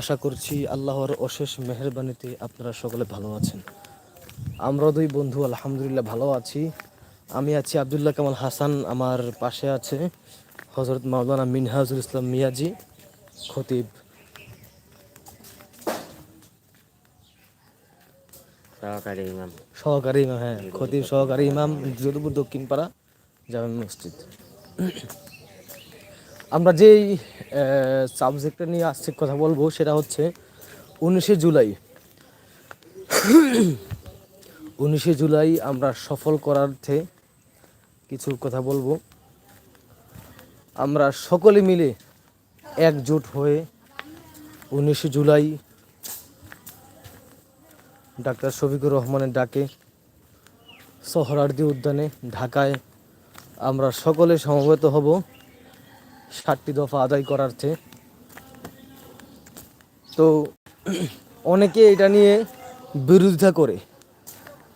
আশা করছি আল্লাহর অশেষ মেহরবানিতে আপনারা সকলে ভালো আছেন। আমরা দুই বন্ধু আলহামদুলিল্লাহ ভালো আছি। আমি আছি আবদুল্লাহ কামাল হাসান আমার পাশে আছে হজরত মাওলানা মিনহাজুল ইসলাম মিয়াজি খতিব। সহকারী ইমাম। সহকারী ইমাম হ্যাঁ খতিব সহকারী ইমাম যদুপুর দক্ষিণ পাড়া জামে মসজিদ। আমরা যেই সাবজেক্টটা নিয়ে আজকে কথা বলব সেটা হচ্ছে উনিশে জুলাই। উনিশে জুলাই আমরা সফল করার্থে কিছু কথা বলব। আমরা সকলে মিলে একজোট হয়ে উনিশে জুলাই ডাক্তার শফিকুর রহমানের ডাকে সোহরার্দি উদ্যানে ঢাকায় আমরা সকলে সমবেত হব। ষাটটি দফা আদায় করার চেয়ে। তো অনেকে এটা নিয়ে বিরোধিতা করে।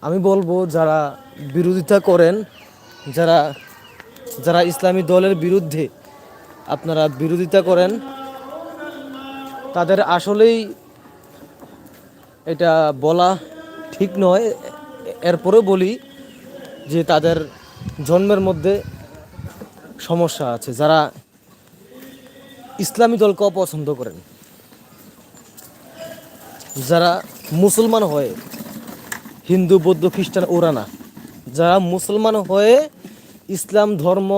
আমি বলব যারা বিরোধিতা করেন, যারা যারা ইসলামী দলের বিরুদ্ধে আপনারা বিরোধিতা করেন, তাদের আসলেই এটা বলা ঠিক নয়। এরপরেও বলি যে তাদের জন্মের মধ্যে সমস্যা আছে। যারা ইসলামী দলকে অপছন্দ করেন। যারা মুসলমান হয়ে হিন্দু, বৌদ্ধ, খ্রিস্টান ওরা না যারা মুসলমান হয়ে ইসলাম ধর্ম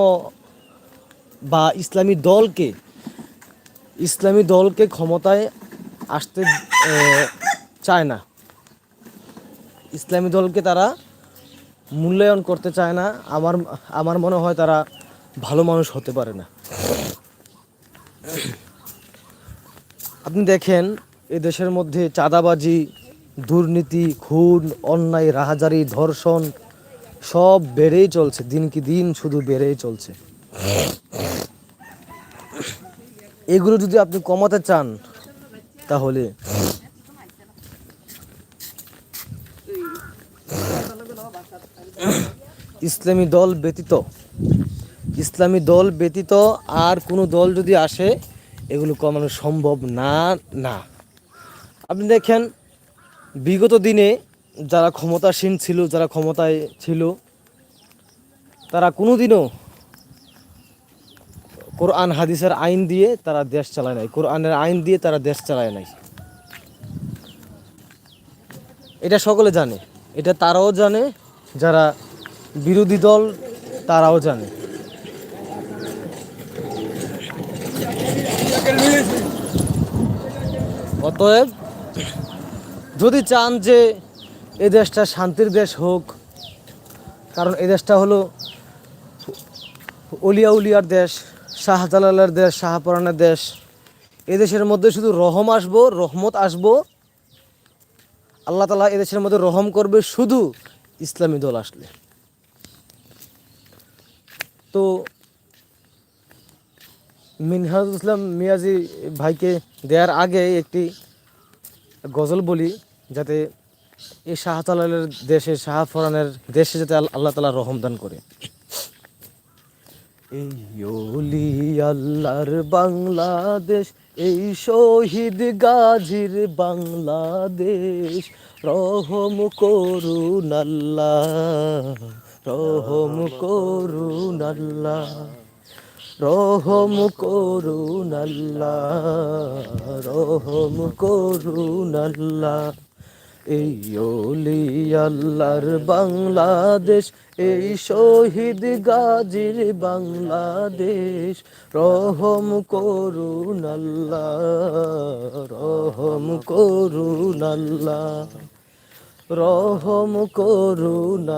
বা ইসলামী দলকে ইসলামী দলকে ক্ষমতায় আসতে চায় না। ইসলামী দলকে তারা মূল্যায়ন করতে চায় না। আমার আমার মনে হয় তারা ভালো মানুষ হতে পারে না। আপনি দেখেন এ দেশের মধ্যে চাঁদাবাজি, দুর্নীতি, খুন, অন্যায়, রাহাজারি, ধর্ষণ সব বেড়েই চলছে, দিন কি দিন শুধু বেড়েই চলছে। এগুলো যদি আপনি কমাতে চান, তাহলে ইসলামী দল ব্যতীত ইসলামী দল ব্যতীত আর কোনো দল যদি আসে, এগুলো কমানো সম্ভব না না। আপনি দেখেন, বিগত দিনে যারা ক্ষমতাসীন ছিল, যারা ক্ষমতায় ছিল, তারা কোনো দিনও কোরআন, হাদিসের আইন দিয়ে তারা দেশ চালায় নাই। কোরআনের আইন দিয়ে তারা দেশ চালায় নাই। এটা সকলে জানে। এটা তারাও জানে, যারা বিরোধী দল, তারাও জানে। অতএব যদি চান যে এ দেশটা শান্তির দেশ হোক, কারণ এ দেশটা হলো অলিয়া উলিয়ার দেশ শাহজালালের দেশ শাহপরানের দেশ। এ দেশের মধ্যে শুধু রহম আসব, রহমত আসব। আল্লাহ তালা এদেশের মধ্যে রহম করবে শুধু ইসলামী দল আসলে। তো মিনহাজুল ইসলাম মিয়াজি ভাইকে দেওয়ার আগে একটি গজল বলি, যাতে এই শাহতালালের দেশে, শাহফরানের দেশে যাতে আল- আল্লাহ তালা রহম দান করে। এই আল্লাহর বাংলাদেশ, এই শহীদ গাজীর বাংলাদেশ, রহম করুন আল্লাহ, রহম করুন আল্লাহ। রহম করুন রহম করুন এই আল্লাহর বাংলাদেশ, এই শহীদ গাজীর বাংলাদেশ। রহম করুন রহম করুন রহম করুন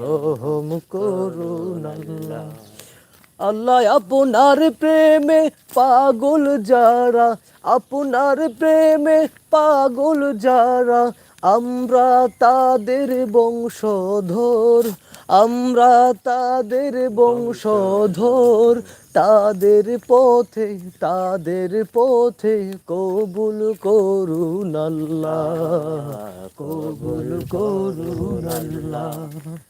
রহম করুন আল্লাহ। আল্লাহ আপনার প্রেমে পাগল যারা, আপনার প্রেমে পাগল যারা, আমরা তাদের বংশধর, আমরা তাদের বংশধর, তাদের পথে তাদের পথে কবুল করুন আল্লাহ, কবুল করুন আল্লাহ।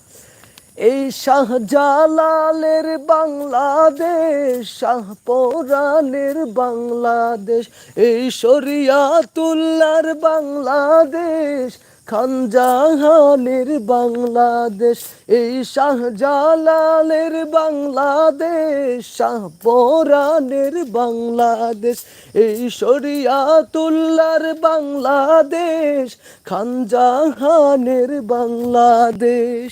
এই শাহজালালের বাংলাদেশ, শাহ শাহপরানের বাংলাদেশ, এই শরিয়াতুল্লার বাংলাদেশ খানজাহানের বাংলাদেশ, এই শাহজালালের বাংলাদেশ, শাহ শাহপরানের বাংলাদেশ, এই শরিয়াতুল্লার বাংলাদেশ খানজাহানের বাংলাদেশ।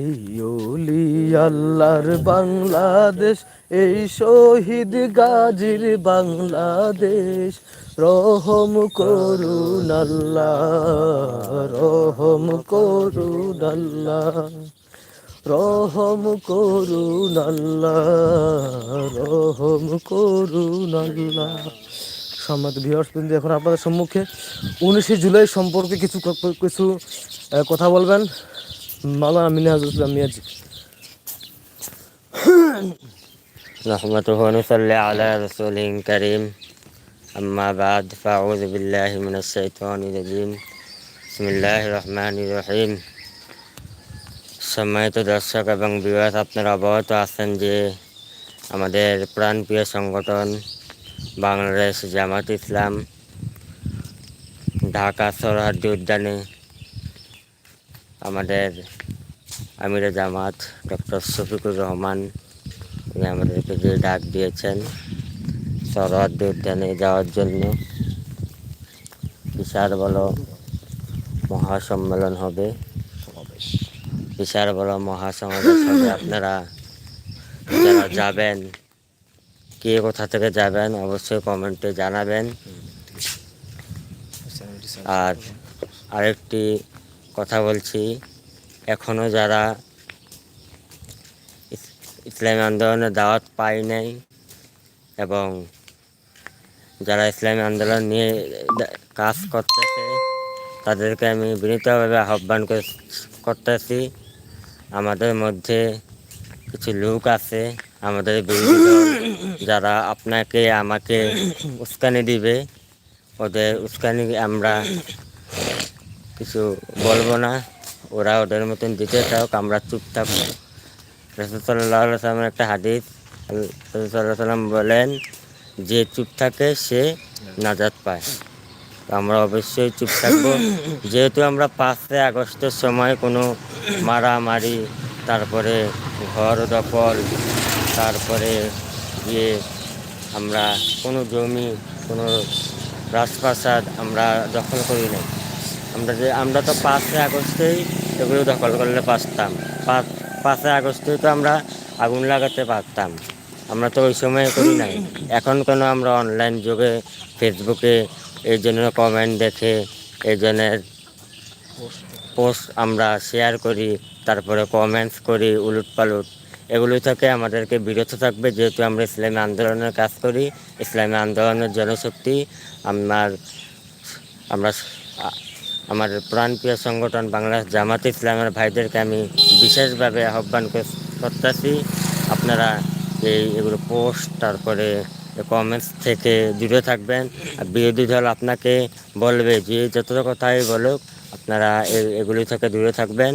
এই ওলি আল্লাহর বাংলাদেশ, এই শহীদ গাজীর বাংলাদেশ। রহম করুন আল্লাহ, রহম করুন আল্লাহ, রহম করুন আল্লাহ, রহম করুন আল্লাহ। ভিউয়ার্স বিন্দু এখন আপনাদের সম্মুখে উনিশে জুলাই সম্পর্কে কিছু কিছু কথা বলবেন। মাওলানা মিনাজুল ইসলাম মিয়াজি نحمده ونصلي على رسوله الكريم أما بعد فأعوذ بالله من الشيطان الرجيم بسم الله الرحمن الرحيم সম্মানিত দর্শক এবং বিবাস আপনারা অবগত আছেন যে আমাদের প্রাণপ্রিয় সংগঠন বাংলাদেশ জামাত ইসলাম ঢাকা সরহাদ্দি উদ্যানে আমাদের আমিরে জামাত ডক্টর শফিকুর রহমান উনি আমাদেরকে যে ডাক দিয়েছেন সরহদ্দি উদ্যানে যাওয়ার জন্য। বিশাল বড় মহাসম্মেলন হবে। বিশাল বড় মহাসমাবেশ হবে। আপনারা যারা যাবেন কে কোথা থেকে যাবেন অবশ্যই কমেন্টে জানাবেন। আর আরেকটি কথা বলছি। এখনও যারা ইস- ইসলামী আন্দোলনের দাওয়াত পায় নাই এবং যারা ইসলামী আন্দোলন নিয়ে কাজ করতেছে, তাদেরকে আমি বিনীতভাবে আহ্বান করে- করতেছি। আমাদের মধ্যে কিছু লোক আছে, আমাদের যারা আপনাকে আমাকে উস্কানি দিবে। ওদের উস্কানি আমরা কিছু বলব না। ওরা ওদের মতন দিতে থাক, আমরা চুপ থাকব সাল্লামের একটা হাদিস রসুল্লাহ সাল্লাম বলেন, যে চুপ থাকে, সে নাজাত পায়। আমরা অবশ্যই চুপ থাকব। যেহেতু আমরা পাঁচই আগস্টের সময় কোনো মারামারি, তারপরে ঘর দখল, তারপরে গিয়ে আমরা কোনো জমি, কোনো রাজপ্রাসাদ আমরা দখল করি নাই। আমরা যে আমরা তো পাঁচই আগস্টেই এগুলো দখল করলে পারতাম। পাঁচ পাঁচই আগস্টেই তো আমরা আগুন লাগাতে পারতাম। আমরা তো ওই সময় করি নাই। এখন কেন আমরা অনলাইন যুগে ফেসবুকে এই জন্য কমেন্ট দেখে, এই জনের পোস্ট আমরা শেয়ার করি, তারপরে কমেন্টস করি, উলুট পালুট। এগুলো থেকে আমাদেরকে বিরত থাকবে, যেহেতু আমরা ইসলামী আন্দোলনের কাজ করি। ইসলামী আন্দোলনের জনশক্তি আমার আমরা আমার প্রাণপ্রিয় সংগঠন বাংলাদেশ জামাত ইসলামের ভাইদেরকে আমি বিশেষভাবে আহ্বান করতেছি। আপনারা এই এগুলো পোস্ট তারপরে কমেন্টস থেকে দূরে থাকবেন। আর বিরোধী দল আপনাকে বলবে যে যত কথাই বলুক, আপনারা এগুলি থেকে দূরে থাকবেন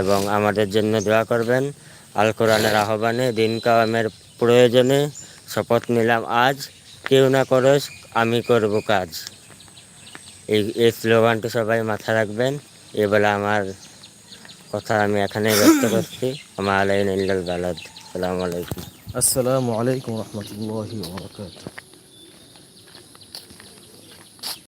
এবং আমাদের জন্য দোয়া করবেন। আল কোরআনের আহ্বানে দিন কাওয়ামের প্রয়োজনে শপথ নিলাম আজ। কেউ না করে আমি করব কাজ। এই এই স্লোগানটি সবাই মাথায় রাখবেন। এ আমার কথা আমি এখানে ব্যক্ত করছি। আমার আলাইন ইল্লাল বালাদ। আসসালামু আলাইকুম। আসসালামু আলাইকুম রহমতুল্লাহি ওয়া বারাকাতুহু।